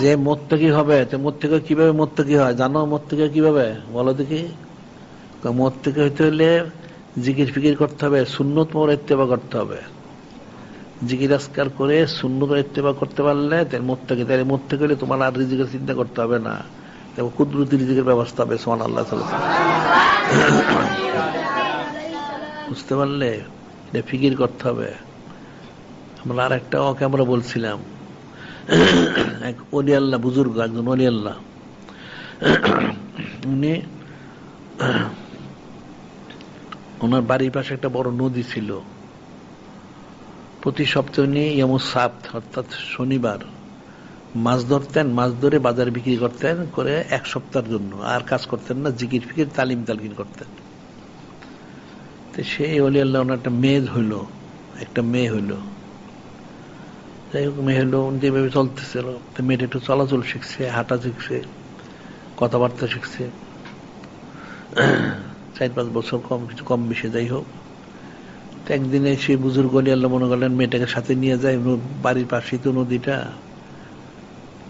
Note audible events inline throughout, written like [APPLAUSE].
যে মোত্তকি হবে, তো মোত্তকি কীভাবে মোত্তকি হয়? জানো মোত্তকি কীভাবে? বলো দেখি। মোত্তকি হইতে হলে জিকির ফিকির করতে হবে, সুন্নত মোর ইত্তেবা করতে হবে। জিকির আসকার করে সুন্নত ইত্তেবা করতে পারলে তার মোত্তকি, তাহলে মোত্তকি হলে তোমার আর রিজিকের চিন্তা করতে হবে না। এবং কুদরতি রিজিকের ব্যবস্থা হবে সোমান আল্লাহ বুঝতে পারলে? এটা ফিকির করতে হবে। আমরা আর একটা ওকে আমরা বলছিলাম এক অলি আল্লাহ, বুজুর্গ, একজন অলি আল্লাহ। উনি, ওনার বাড়ির পাশে একটা বড় নদী ছিল। প্রতি সপ্তাহে উনি সাত অর্থাৎ শনিবার, মাছ ধরতেন, মাছ ধরে বাজারে বিক্রি করতেন, করে এক সপ্তাহের জন্য। আর কাজ করতেন না, জিকির ফিকির, তালিম তালকিন করতেন। তো সেই অলি আল্লাহ, ওনার একটা মেয়ে হইল, একটা মেয়ে হইল। যাই হোক, মেয়ে হলো যেভাবে চলতেছিল মেয়েটা একটু চলাচল শিখছে, হাঁটা শিখছে, কথাবার্তা শিখছে। চার পাঁচ বছর কম, কিছু কম বেশি, যাই হোক। তো একদিনে সেই বুজুর্গ আল্লাহ মনে করলেন মেয়েটাকে সাথে নিয়ে যায় বাড়ির পাশেই তো নদীটা।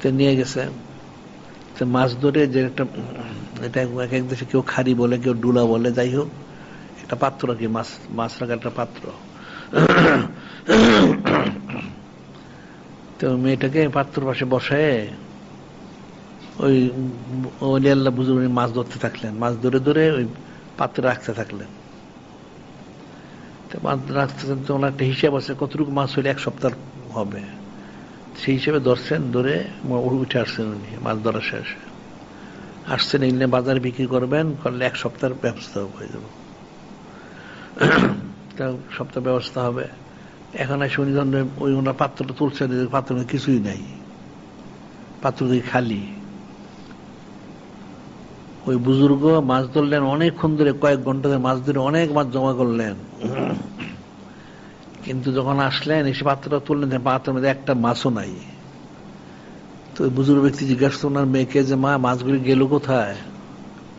তো নিয়ে গেছে। তো মাছ ধরে যে একটা, এটা এক এক দেশে কেউ খারি বলে, কেউ ডুলা বলে, যাই হোক, একটা পাত্র কি, মাছ মাছ রাখার একটা পাত্র। তো মেয়েটাকে পাত্র পাশে বসায় ওই ওলি আল্লাহ বুঝুর মাছ ধরতে থাকলেন। মাছ ধরে ধরে ওই পাত্রে রাখতে থাকলেন। তো মাছ রাখতে তো ওনার একটা হিসাব আছে, কতটুকু মাছ হলে এক সপ্তাহ হবে। সেই হিসেবে ধরছেন, ধরে উঠে আসছেন উনি, মাছ ধরা শেষ। আসছেন, এনে বাজারে বিক্রি করবেন, করলে এক সপ্তাহের ব্যবস্থা হয়ে যাবে। [CLEARS THROAT] সপ্তাহ ব্যবস্থা হবে। এখন উনি যখন ওই ওনার পাত্রটা তুলছে পাত্র কিছুই নাই। পাত্র খালি। ওই বুজুর্গ মাছ ধরলেন, অনেকক্ষণ ধরে, কয়েক ঘণ্টা ধরে মাছ ধরে অনেক মাছ জমা করলেন। কিন্তু যখন আসলেন, এসে পাত্রটা তুললেন পাত্রের মধ্যে একটা মাছও নাই। তো ওই বুজুর্গ ব্যক্তি জিজ্ঞাসা ওনার মেয়েকে যে মা, মাছগুলি গেল কোথায়?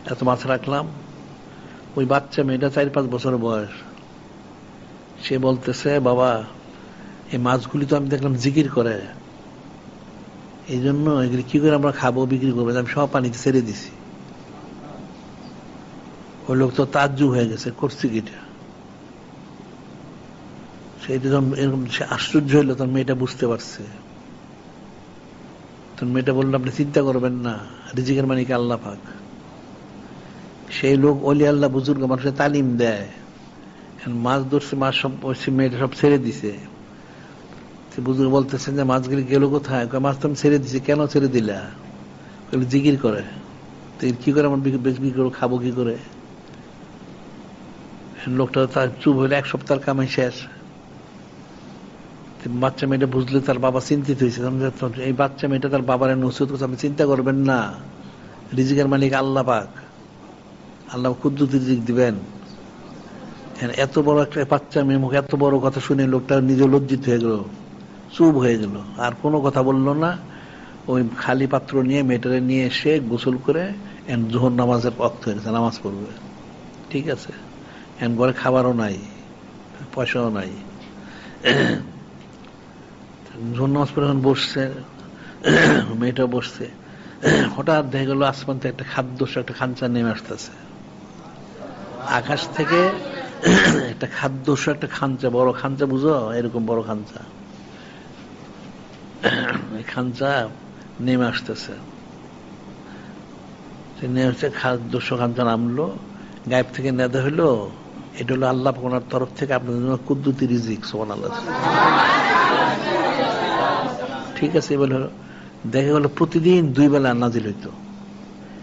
এত মাছ রাখলাম? ওই বাচ্চা, মেয়েটা চার পাঁচ বছর বয়স। সে বলতেছে, বাবা, এই মাছগুলি তো আমি দেখলাম জিকির করে। এই জন্য এগুলি কি করে আমরা খাব, বিক্রি করব? আমি সব পানিতে ছেড়ে দিছি। ওই লোক তো তাজ্জু হয়ে গেছে, করছি কিটা সেইটা যখন এরকম সে আশ্চর্য হইল তখন মেয়েটা বুঝতে পারছে। তখন মেয়েটা বলল, আপনি চিন্তা করবেন না, রিজিকের মানিক আল্লাহ পাক। সেই লোক অলি আল্লাহ বুজুর্গ মানুষের তালিম দেয়। মাছ ধরছে, মাছ সব মেয়েটা সব ছেড়ে দিছে। বুজুর্গ বলতেছেন যে মাছগুলি গেল কোথায়? মাছ তো আমি ছেড়ে দিছি, কেন ছেড়ে দিলা? জিকির করে। তো কি করে আমার বিক্রি করে খাব কি করে? লোকটা তার চুপ হইলে, এক সপ্তাহ কামাই শেষ। বাচ্চা মেয়েটা বুঝলে তার বাবা চিন্তিত হয়েছে এই বাচ্চা মেয়েটা তার বাবার নসিহত করছে, আপনি চিন্তা করবেন না। রিজিকের মালিক আল্লাহ পাক। আল্লাহ কুদ্দুতি রিজিক দিবেন। এত বড় একটা বাচ্চা মেয়ে মুখে এত বড় কথা শুনে লোকটা নিজে লজ্জিত হয়ে গেল, চুপ হয়ে গেল। আর কোনো কথা বলল না। ওই খালি পাত্র নিয়ে মেয়েটারে নিয়ে এসে গোসল করে জোহর নামাজের পক্ষ হয়ে গেছে, নামাজ পড়বে। ঠিক আছে? এন ঘরে খাবারও নাই, পয়সাও নাই। জোহর নামাজ পড়ে এখন বসছে, মেয়েটা বসছে। হঠাৎ দেখে গেল আসমান থেকে একটা খাদ্য একটা খাঞ্চা নেমে আসতেছে। আকাশ থেকে একটা খাদ্য একটা খাঞ্চা, বড় খাঞ্চা বুঝো? এরকম বড় খাঞ্চা। খাঞ্চা নেমে আসতেছে। নেমে খাঞ্চা নামলো, গায়েব থেকে নেদা হইল। এটা হলো আল্লাহ ওনার তরফ থেকে আপনাদের জন্য কুদ্দুতি রিজিক সোমান আল্লাহ ঠিক আছে, এবার হলো, দেখা গেল প্রতিদিন দুই বেলা নাজিল হইতো।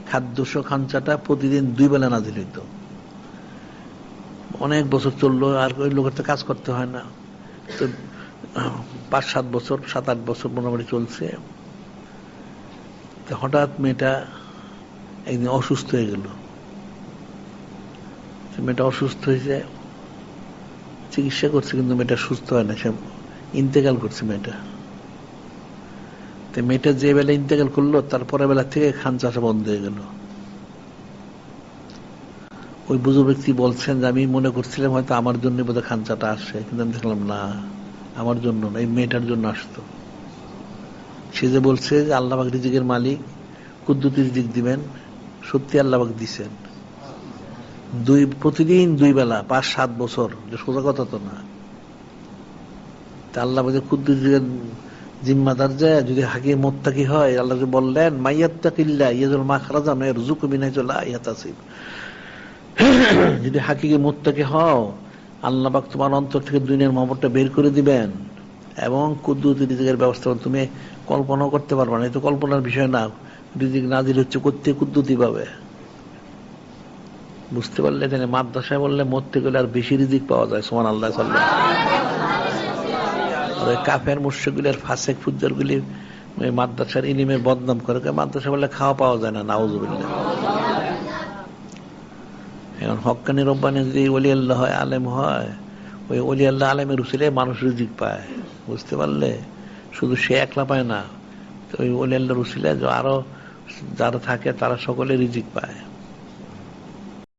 খাদ্য খাঞ্চাটা প্রতিদিন দুই বেলা নাজিল হইতো। অনেক বছর চলল আর ওই লোকের তো কাজ করতে হয় না। তো পাঁচ, সাত বছর, সাত, আট বছর মোটামুটি চলছে। তো হঠাৎ মেয়েটা একদিন অসুস্থ হয়ে গেল। মেয়েটা অসুস্থ হয়েছে, চিকিৎসা করছে কিন্তু মেয়েটা সুস্থ হয় না, সে ইন্তেকাল করছে মেয়েটা। তো মেয়েটা যে বেলা ইন্তেকাল করল তারপরে বেলা থেকে খান চাষা বন্ধ হয়ে গেল। ওই বুজুর ব্যক্তি বলছেন যে আমি মনে করছিলাম হয়তো আমার জন্য বোধহয় খাঞ্চাটা আসে, কিন্তু আমি দেখলাম না, আমার জন্য না, এই মেয়েটার জন্য আসতো। সে যে বলছে যে আল্লাহবাক রিজিকের মালিক কুদ্দুতি দিক দিবেন, সত্যি আল্লাহবাক দিছেন। দুই, প্রতিদিন দুই বেলা, পাঁচ, সাত বছর, যে সোজা কথা তো না। তা আল্লাহ বলছে কুদ্দুতির জিম্মাদার যায় যদি হাকি মোত্তাকি হয়, আল্লাহ যে বললেন মাইয়াত্তাকিল্লা ইয়াজুল মা খারাজা মেয়ের রুজুক বিনাই চলা ইয়াতাসিব। [COUGHS] যদি হাকিকে মোত্তাকি হও, আল্লাহ পাক তোমার অন্তর থেকে দুনিয়ার মহব্বতটা বের করে দিবেন। এবং কুদ্দুতি রিজিকের ব্যবস্থা তুমি কল্পনাও করতে পারবে না। এই তো কল্পনার বিষয় না। রিজিক নাজির হচ্ছে করতে কুদ্দুতি পাবে বুঝতে পারলে এখানে মাদ্রাসায় বললে মরতে গেলে আর বেশি রিজিক পাওয়া যায় সোমান আল্লাহ সাল্লাহ আর কাফের মুর্শিকগুলির ফাঁসেক, ফুজ্জারগুলি মাদ্রাসার ইলিমের বদনাম করে। মাদ্রাসা বললে খাওয়া পাওয়া যায় না, নাউজুবিল্লাহ। এখন হক্কানি রব্বানি যদি অলি আল্লাহ হয় আলেম হয়, ওই অলি আল্লাহ আলেমের উচিলে মানুষ রিজিক পায়। বুঝতে পারলে? শুধু সে একলা পায় না ওই অলি আল্লাহর উচিলে আরও যারা থাকে তারা সকলে রিজিক পায়।